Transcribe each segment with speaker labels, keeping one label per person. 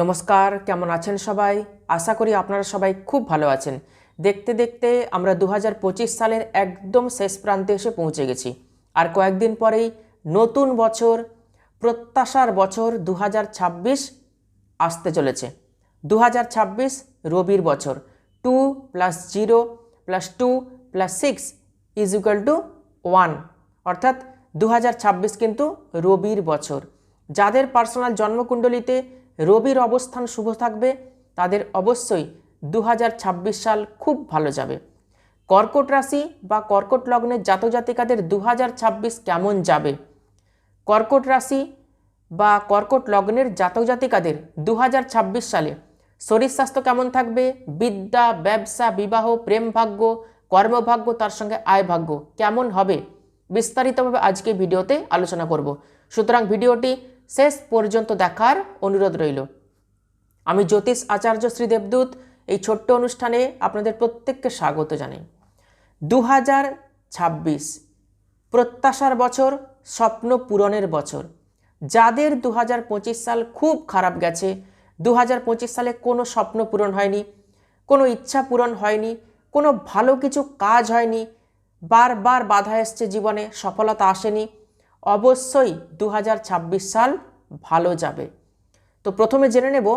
Speaker 1: নমস্কার, কেমন আছেন সবাই? আশা করি আপনারা সবাই খুব ভালো আছেন। দেখতে দেখতে আমরা দু হাজার পঁচিশ সালের একদম শেষ প্রান্তে এসে পৌঁছে গেছি। আর কয়েকদিন পরেই নতুন বছর, প্রত্যাশার বছর দু হাজার ছাব্বিশ আসতে চলেছে। দু হাজার ছাব্বিশ রবির বছর। Two plus zero plus two plus six is equal to one. অর্থাৎ দু হাজার ছাব্বিশ কিন্তু রবির বছর। যাদের পার্সোনাল জন্মকুণ্ডলিতে রবির অবস্থান শুভ থাকবে, তাদের অবশ্যই দু হাজার ছাব্বিশ সাল খুব ভালো যাবে। কর্কট রাশি বা কর্কট লগ্নের জাতক জাতিকাদের দু হাজার ছাব্বিশ কেমন যাবে? কর্কট রাশি বা কর্কট লগ্নের জাতক জাতিকাদের দু হাজার ছাব্বিশ সালে শরীর স্বাস্থ্য কেমন থাকবে? বিদ্যা, ব্যবসা, বিবাহ, প্রেম ভাগ্য, কর্মভাগ্য, তার সঙ্গে আয় ভাগ্য কেমন হবে? বিস্তারিতভাবে আজকে ভিডিওতে আলোচনা করব। সুতরাং ভিডিওটি শেষ পর্যন্ত দেখার অনুরোধ রইল। আমি জ্যোতিষ আচার্য শ্রী দেবদূত, এই ছোট্ট অনুষ্ঠানে আপনাদের প্রত্যেককে স্বাগত জানাই। দু হাজার ছাব্বিশ প্রত্যাশার বছর, স্বপ্ন পূরণের বছর। যাদের দু হাজার পঁচিশ সাল খুব খারাপ গেছে দু হাজার পঁচিশ সালে কোনো স্বপ্ন পূরণ হয়নি, কোনো ইচ্ছা পূরণ হয়নি, কোনো ভালো কিছু কাজ হয়নি, বারবার বাধা এসছে জীবনে, সফলতা আসেনি অবশ্যই দু হাজার ছাব্বিশ সাল ভালো যাবে। তো প্রথমে জেনে নেব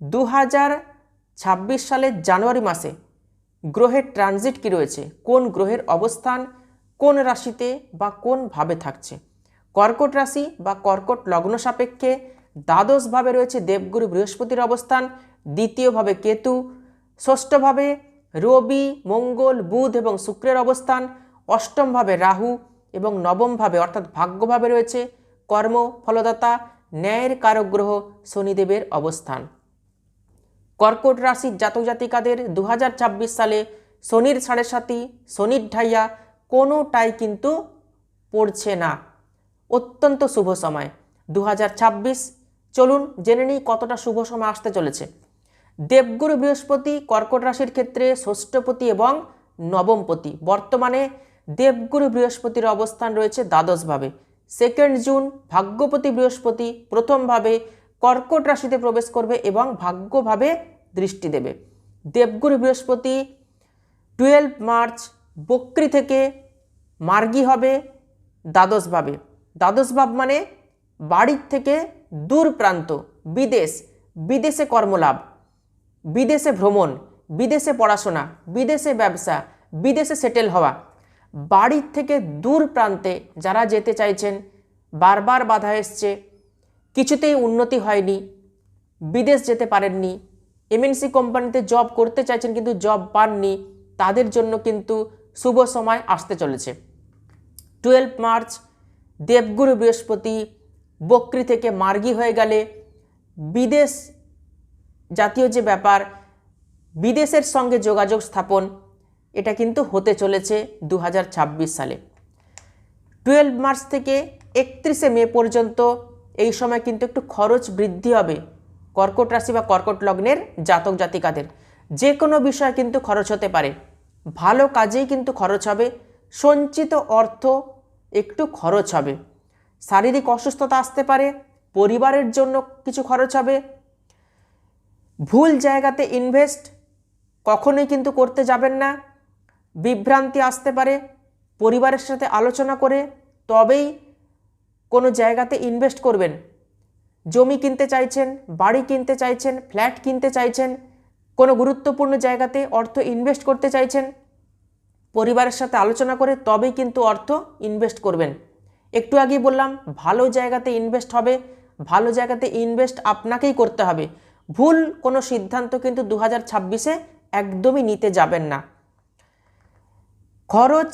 Speaker 1: দু হাজার ছাব্বিশ সালের জানুয়ারি মাসে গ্রহের ট্রানজিট কি রয়েছে, কোন গ্রহের অবস্থান, কোন রাশিতে বা কোন ভাবে থাকছে। কর্কট রাশি বা কর্কট লগ্ন সাপেক্ষে দ্বাদশভাবে রয়েছে দেবগুরু বৃহস্পতির অবস্থান, দ্বিতীয়ভাবে কেতু, ষষ্ঠভাবে রবি, মঙ্গল, বুধ এবং শুক্রের অবস্থান, অষ্টমভাবে রাহু এবং নবমভাবে, অর্থাৎ ভাগ্যভাবে রয়েছে কর্ম ফলদাতা ন্যায়ের কারগ্রহ শনিদেবের অবস্থান। কর্কট রাশির জাতক জাতিকাদের দু হাজার ছাব্বিশ সালে শনির সাড়ে সাতি শনির ঢাইয়া কোনোটাই কিন্তু পড়ছে না। অত্যন্ত শুভ সময় দু হাজার ছাব্বিশ। চলুন জেনে নিই কতটা শুভ সময় আসতে চলেছে। দেবগুরু বৃহস্পতি কর্কট রাশির ক্ষেত্রে ষষ্ঠপতি এবং নবমপতি। বর্তমানে দেবগুরু বৃহস্পতির অবস্থান রয়েছে দ্বাদশভাবে। সেকেন্ড জুন ভাগ্যপতি বৃহস্পতি প্রথমভাবে কর্কট রাশিতে প্রবেশ করবে এবং ভাগ্যভাবে দৃষ্টি দেবে। দেবগুরু বৃহস্পতি টুয়েলভ মার্চ, বক্রি থেকে মার্গী হবে দ্বাদশভাবে। দ্বাদশভাব মানে বাড়ির থেকে দূর প্রান্ত, বিদেশ। বিদেশে কর্মলাভ, বিদেশে ভ্রমণ, বিদেশে পড়াশোনা, বিদেশে ব্যবসা, বিদেশে সেটেল হওয়া। বাড়ির থেকে দূর প্রান্তে যারা যেতে চাইছেন, বারবার বাধা এসছে। কিছুতেই উন্নতি হয়নি। বিদেশ যেতে পারেননি। এমএনসি কোম্পানিতে জব করতে চাইছেন কিন্তু জব পাননি। তাদের জন্য কিন্তু শুভ সময় আসতে চলেছে। টুয়েলভ মার্চ দেবগুরু বৃহস্পতি বক্রি থেকে মার্গী হয়ে গেলে বিদেশ জাতীয় যে ব্যাপার, বিদেশের সঙ্গে যোগাযোগ স্থাপন এটা কিন্তু হতে চলেছে দু হাজার ছাব্বিশ সালে। টুয়েলভ মার্চ থেকে একত্রিশে মে পর্যন্ত এই সময় কিন্তু একটু খরচ বৃদ্ধি হবে কর্কট রাশি বা কর্কট লগ্নের জাতক জাতিকাদের। যে কোনো বিষয় কিন্তু খরচ হতে পারে। ভালো কাজেই কিন্তু খরচ হবে, সঞ্চিত অর্থ একটু খরচ হবে। শারীরিক অসুস্থতা আসতে পারে, পরিবারের জন্য কিছু খরচ হবে। ভুল জায়গাতে ইনভেস্ট কখনোই কিন্তু করতে যাবেন না। বিভ্রান্তি আসতে পারে, পরিবারের সাথে আলোচনা করে, তবেই কোনো জায়গাতে ইনভেস্ট করবেন। জমি কিনতে চাইছেন, বাড়ি কিনতে চাইছেন ফ্ল্যাট কিনতে চাইছেন, কোনো গুরুত্বপূর্ণ জায়গাতে অর্থ ইনভেস্ট করতে চাইছেন, পরিবারের সাথে আলোচনা করে তবেই কিন্তু অর্থ ইনভেস্ট করবেন। একটু আগেই বললাম, ভালো জায়গাতে ইনভেস্ট হবে, ভালো জায়গাতে ইনভেস্ট আপনাকেই করতে হবে। ভুল কোনো সিদ্ধান্ত কিন্তু দু হাজার একদমই নিতে যাবেন না। খরচ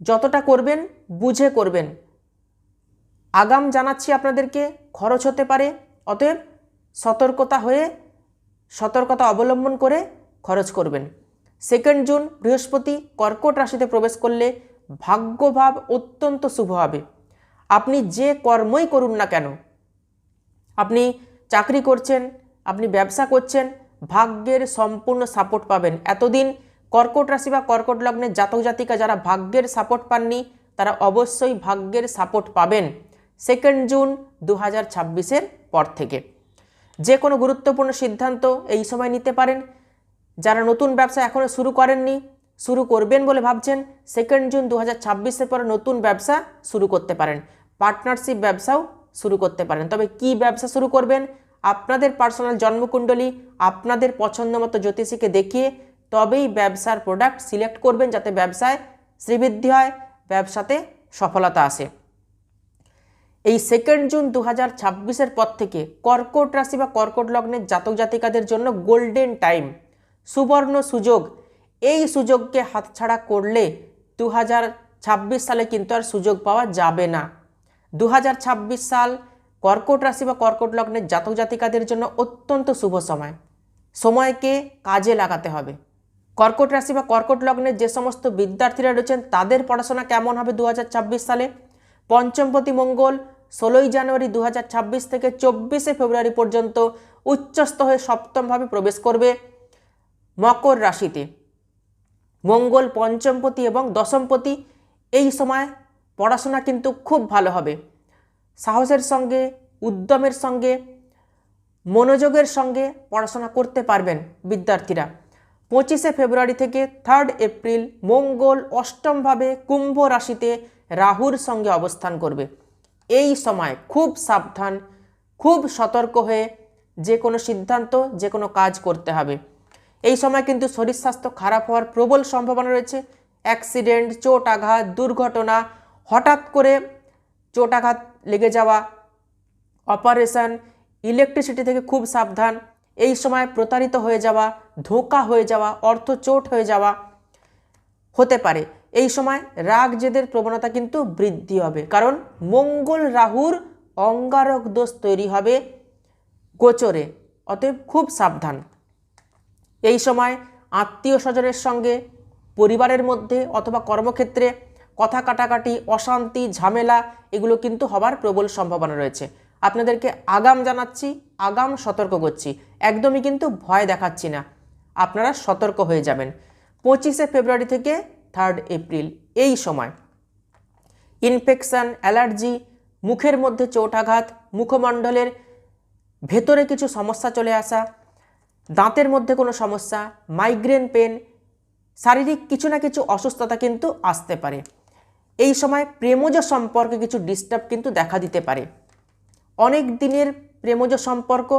Speaker 1: যতটা করবেন, বুঝে করবেন। আগাম জানাচ্ছি আপনাদেরকে, খরচ হতে পারে, অতএব সতর্কতা হয়ে, সতর্কতা অবলম্বন করে খরচ করবেন। সেকেন্ড জুন, বৃহস্পতি, কর্কট রাশিতে প্রবেশ করলে ভাগ্যভাব অত্যন্ত শুভ হবে। আপনি যে কর্মই করুন না কেন, আপনি চাকরি করছেন, আপনি ব্যবসা করছেন, ভাগ্যের সম্পূর্ণ সাপোর্ট পাবেন। এতদিন কর্কট রাশি বা কর্কট লগ্নের জাতক জাতিকা যারা ভাগ্যের সাপোর্ট পাননি, তারা অবশ্যই ভাগ্যের সাপোর্ট পাবেন সেকেন্ড জুন দু হাজার পর থেকে। যে কোনো গুরুত্বপূর্ণ সিদ্ধান্ত এই সময় নিতে পারেন। যারা নতুন ব্যবসা এখনও শুরু করেননি, শুরু করবেন বলে ভাবছেন সেকেন্ড জুন দু হাজার পরে নতুন ব্যবসা শুরু করতে পারেন। পার্টনারশিপ ব্যবসাও শুরু করতে পারেন। তবে কি ব্যবসা শুরু করবেন? আপনাদের পার্সোনাল জন্মকুণ্ডলী, আপনাদের পছন্দ মতো জ্যোতিষীকে দেখিয়ে তবেই ব্যবসার প্রোডাক্ট সিলেক্ট করবেন যাতে ব্যবসায় শ্রীবৃদ্ধি হয়, ব্যবসাতে সফলতা আসে। এই সেকেন্ড জুন দু হাজার পর থেকে কর্কট রাশি বা কর্কট লগ্নের জাতক জাতিকাদের জন্য গোল্ডেন টাইম সুবর্ণ সুযোগ। এই সুযোগকে হাতছাড়া করলে দু হাজার ছাব্বিশ সালে কিন্তু আর সুযোগ পাওয়া যাবে না। দু হাজার ছাব্বিশ সাল কর্কট রাশি বা কর্কট লগ্নের জাতক জাতিকাদের জন্য অত্যন্ত শুভ সময়। সময়কে কাজে লাগাতে হবে। কর্কট রাশি বা কর্কট লগ্নের যে সমস্ত বিদ্যার্থীরা রয়েছেন, তাদের পড়াশোনা কেমন হবে দু হাজার ছাব্বিশ সালে? পঞ্চমপতি মঙ্গল, ষোলোই জানুয়ারি দু হাজার ছাব্বিশ থেকে চব্বিশে ফেব্রুয়ারি পর্যন্ত উচ্চস্থ হয়ে সপ্তমভাবে প্রবেশ করবে মকর রাশিতে। মঙ্গল পঞ্চমপতি এবং দশমপতি, এই সময় পড়াশোনা কিন্তু খুব ভালো হবে। সাহসের সঙ্গে, উদ্যমের সঙ্গে, মনোযোগের সঙ্গে পড়াশোনা করতে পারবেন বিদ্যার্থীরা। পঁচিশে ফেব্রুয়ারি থেকে থার্ড এপ্রিল মঙ্গল অষ্টমভাবে কুম্ভ রাশিতে রাহুর সঙ্গে অবস্থান করবে। এই সময় খুব সাবধান, খুব সতর্ক হয়ে যে কোনো সিদ্ধান্ত, যে কোনো কাজ করতে হবে। এই সময় কিন্তু শরীর স্বাস্থ্য খারাপ হওয়ার প্রবল সম্ভাবনা রয়েছে। অ্যাক্সিডেন্ট, চোট আঘাত, দুর্ঘটনা, হঠাৎ করে চোট আঘাত লেগে যাওয়া, অপারেশন ইলেকট্রিসিটি থেকে খুব সাবধান এই সময় প্রতারিত হয়ে যাওয়া, ধোঁকা হয়ে যাওয়া, অর্থ চোট হয়ে যাওয়া হতে পারে। এই সময় রাগ জেদের প্রবণতা কিন্তু বৃদ্ধি হবে। কারণ মঙ্গল রাহুর অঙ্গারক দোষ তৈরি হবে গোচরে। অতএব খুব সাবধান। এই সময় আত্মীয় স্বজনের সঙ্গে, পরিবারের মধ্যে অথবা কর্মক্ষেত্রে কথা কাটাকাটি, অশান্তি, ঝামেলা, এগুলো কিন্তু হবার প্রবল সম্ভাবনা রয়েছে। আপনাদেরকে আগাম জানাচ্ছি, আগাম সতর্ক করছি। একদমই কিন্তু ভয় দেখাচ্ছি না। আপনারা সতর্ক হয়ে যাবেন। পঁচিশে ফেব্রুয়ারি থেকে থার্ড এপ্রিল এই সময়। ইনফেকশন অ্যালার্জি মুখের মধ্যে চোটাঘাত মুখমণ্ডলের ভেতরে কিছু সমস্যা চলে আসা, দাঁতের মধ্যে কোনো সমস্যা মাইগ্রেন পেন শারীরিক কিছু না কিছু অসুস্থতা কিন্তু আসতে পারে। এই সময় প্রেমজ সম্পর্কে কিছু ডিস্টার্ব কিন্তু দেখা দিতে পারে। অনেক দিনের প্রেমজ সম্পর্ক,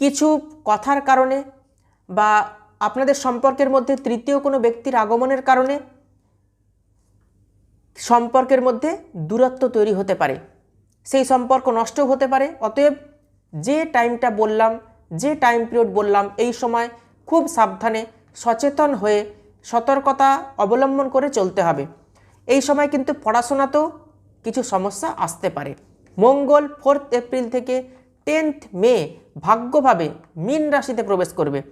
Speaker 1: কিছু কথার কারণে বা আপনাদের সম্পর্কের মধ্যে তৃতীয় কোনো ব্যক্তির আগমনের কারণে সম্পর্কের মধ্যে দূরত্ব তৈরি হতে পারে। সেই সম্পর্ক নষ্ট হতে পারে। অতএব যে টাইমটা বললাম, যে টাইম পিরিয়ড বললাম, এই সময় খুব সাবধানে, সচেতন হয়ে সতর্কতা অবলম্বন করে চলতে হবে। এই সময় কিন্তু পড়াশোনাতেও কিছু সমস্যা আসতে পারে। মঙ্গল ফোর্থ এপ্রিল থেকে টেন্থ মে ভাগ্যভাবে মীন রাশিতে প্রবেশ করবে।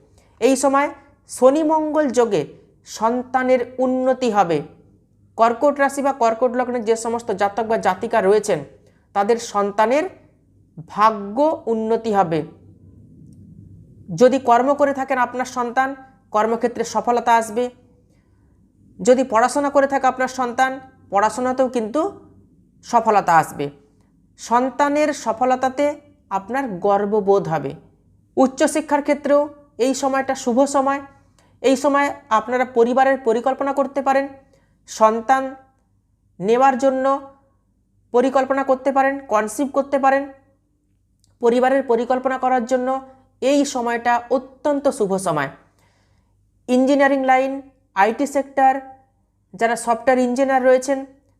Speaker 1: এই সময় শনি মঙ্গল যোগে সন্তানের উন্নতি হবে। কর্কট রাশি বা কর্কট লগ্নের যে সমস্ত জাতক বা জাতিকা রয়েছেন, তাদের সন্তানের ভাগ্য উন্নতি হবে। যদি কর্ম করে থাকেন আপনার সন্তান, কর্মক্ষেত্রে সফলতা আসবে। যদি পড়াশোনা করে থাকে আপনার সন্তান, পড়াশোনাতেও কিন্তু সফলতা আসবে। সন্তানের সফলতাতে আপনার গর্ববোধ হবে। উচ্চশিক্ষার ক্ষেত্রেও এই সময়টা শুভ সময়। এই সময় আপনারা পরিবারের পরিকল্পনা করতে পারেন। সন্তান নেওয়ার জন্য পরিকল্পনা করতে পারেন কনসিভ করতে পারেন। পরিবারের পরিকল্পনা করার জন্য এই সময়টা অত্যন্ত শুভ সময়। ইঞ্জিনিয়ারিং লাইন আইটি সেক্টর, যারা সফটওয়্যার ইঞ্জিনিয়ার রয়েছেন,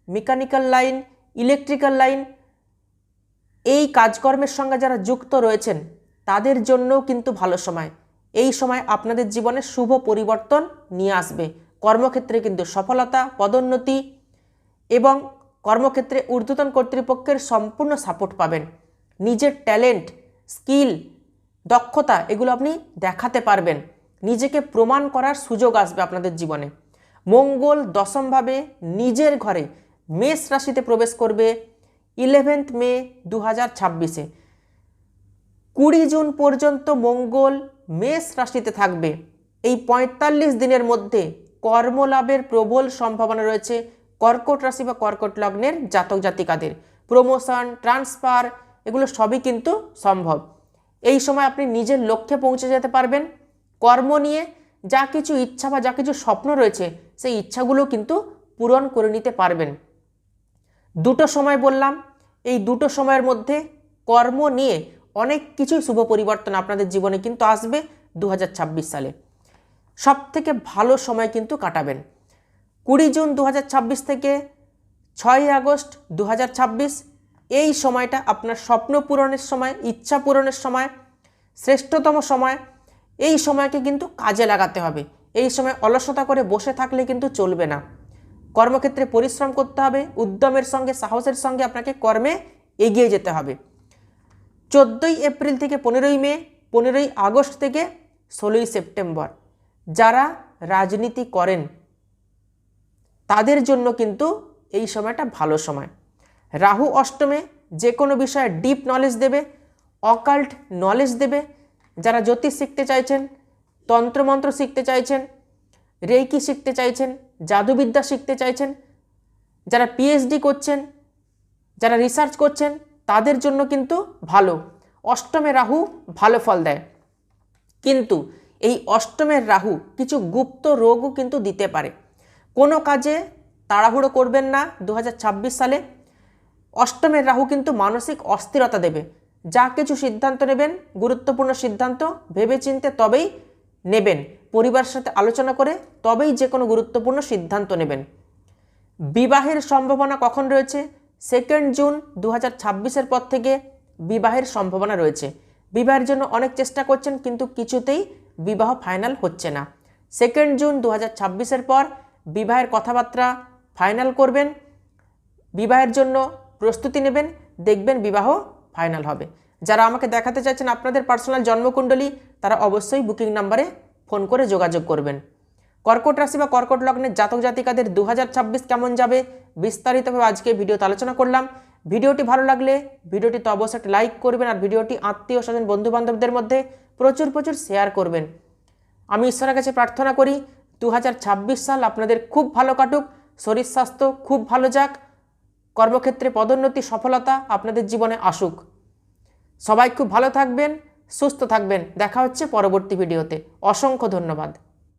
Speaker 1: মেকানিক্যাল লাইন, ইলেকট্রিক্যাল লাইন এই কাজকর্মের সঙ্গে যারা যুক্ত রয়েছেন, তাদের জন্যও কিন্তু ভালো সময়। এই সময় আপনাদের জীবনে শুভ পরিবর্তন নিয়ে আসবে। কর্মক্ষেত্রে কিন্তু সফলতা, পদোন্নতি এবং কর্মক্ষেত্রে ঊর্ধ্বতন কর্তৃপক্ষের সম্পূর্ণ সাপোর্ট পাবেন। নিজের ট্যালেন্ট, স্কিল, দক্ষতা এগুলো আপনি দেখাতে পারবেন। নিজেকে প্রমাণ করার সুযোগ আসবে আপনাদের জীবনে। মঙ্গল দশমভাবে নিজের ঘরে মেষ রাশিতে প্রবেশ করবে। ইলেভেন্থ মে দু হাজার ছাব্বিশে। কুড়ি জুন পর্যন্ত মঙ্গল মেষ রাশিতে থাকবে। এই পঁয়তাল্লিশ দিনের মধ্যে কর্মলাভের প্রবল সম্ভাবনা রয়েছে কর্কট রাশি বা কর্কট লগ্নের জাতক জাতিকাদের। প্রমোশন, ট্রান্সফার, এগুলো সবই কিন্তু সম্ভব। এই সময় আপনি নিজের লক্ষ্যে পৌঁছে যেতে পারবেন। কর্ম নিয়ে যা কিছু ইচ্ছা বা যা কিছু স্বপ্ন রয়েছে, সেই ইচ্ছাগুলো কিন্তু পূরণ করে নিতে পারবেন। দুটো সময় বললাম, এই দুটো সময়ের মধ্যে কর্ম নিয়ে অনেক কিছুই শুভ পরিবর্তন আপনাদের জীবনে কিন্তু আসবে দু হাজার ছাব্বিশ সালে। সব থেকে ভালো সময় কিন্তু কাটাবেন। কুড়ি জুন দু হাজার ছাব্বিশ থেকে ছয়ই আগস্ট দু হাজার ছাব্বিশ, এই সময়টা আপনার স্বপ্ন পূরণের সময়, ইচ্ছা পূরণের সময়, শ্রেষ্ঠতম সময়, এই সময়কে কিন্তু কাজে লাগাতে হবে। এই সময় অলসতা করে বসে থাকলে কিন্তু চলবে না। কর্মক্ষেত্রে পরিশ্রম করতে হবে, উদ্যমের সঙ্গে, সাহসের সঙ্গে আপনাকে কর্মে এগিয়ে যেতে হবে। চোদ্দোই এপ্রিল থেকে পনেরোই মে, পনেরোই আগস্ট থেকে ষোলোই সেপ্টেম্বর যারা রাজনীতি করেন, তাদের জন্য কিন্তু এই সময়টা ভালো সময়। রাহু অষ্টমে যে কোনো বিষয়ে ডিপ নলেজ দেবে অকাল্ট নলেজ দেবে, যারা জ্যোতিষ শিখতে চাইছেন, তন্ত্রমন্ত্র শিখতে চাইছেন রেইকি শিখতে চাইছেন জাদুবিদ্যা শিখতে চাইছেন, যারা পিএইচডি করছেন, যারা রিসার্চ করছেন, তাদের জন্য কিন্তু ভালো। অষ্টমে রাহু ভালো ফল দেয়। কিন্তু এই অষ্টমের রাহু কিছু গুপ্ত রোগও কিন্তু দিতে পারে। কোনো কাজে তাড়াহুড়ো করবেন না দু হাজার ছাব্বিশ সালে। অষ্টমের রাহু কিন্তু মানসিক অস্থিরতা দেবে। যা কিছু সিদ্ধান্ত নেবেন, গুরুত্বপূর্ণ সিদ্ধান্ত ভেবেচিন্তে তবেই নেবেন। পরিবারের সাথে আলোচনা করে তবেই যে কোনো গুরুত্বপূর্ণ সিদ্ধান্ত নেবেন। বিবাহের সম্ভাবনা কখন রয়েছে? সেকেন্ড জুন দু হাজার পর থেকে বিবাহের সম্ভাবনা রয়েছে। বিবাহের জন্য অনেক চেষ্টা করছেন, কিন্তু কিছুতেই বিবাহ ফাইনাল হচ্ছে না। সেকেন্ড জুন দু হাজার পর বিবাহের কথাবার্তা ফাইনাল করবেন। বিবাহের জন্য প্রস্তুতি নেবেন, দেখবেন বিবাহ ফাইনাল হবে। যারা আমাকে দেখাতে চাইছেন আপনাদের পার্সোনাল জন্মকুণ্ডলী, তারা অবশ্যই বুকিং নাম্বারে ফোন করে যোগাযোগ করবেন। কর্কট রাশি বা কর্কট লগ্নের জাতক জাতিকাদের দু হাজার ছাব্বিশ কেমন যাবে বিস্তারিতভাবে আজকে ভিডিওতে আলোচনা করলাম। ভিডিওটি ভালো লাগলে ভিডিওটি তো অবশ্যই লাইক করবেন আর ভিডিওটি আত্মীয় স্বজন বন্ধু বান্ধবদের মধ্যে প্রচুর প্রচুর শেয়ার করবেন। আমি ঈশ্বরের কাছে প্রার্থনা করি দু হাজার ছাব্বিশ সাল আপনাদের খুব ভালো কাটুক, শরীর স্বাস্থ্য খুব ভালো যাক, কর্মক্ষেত্রে পদোন্নতি, সফলতা আপনাদের জীবনে আসুক। সবাই খুব ভালো থাকবেন সুস্থ থাকবেন। দেখা হচ্ছে পরবর্তী ভিডিওতে। অসংখ্য ধন্যবাদ।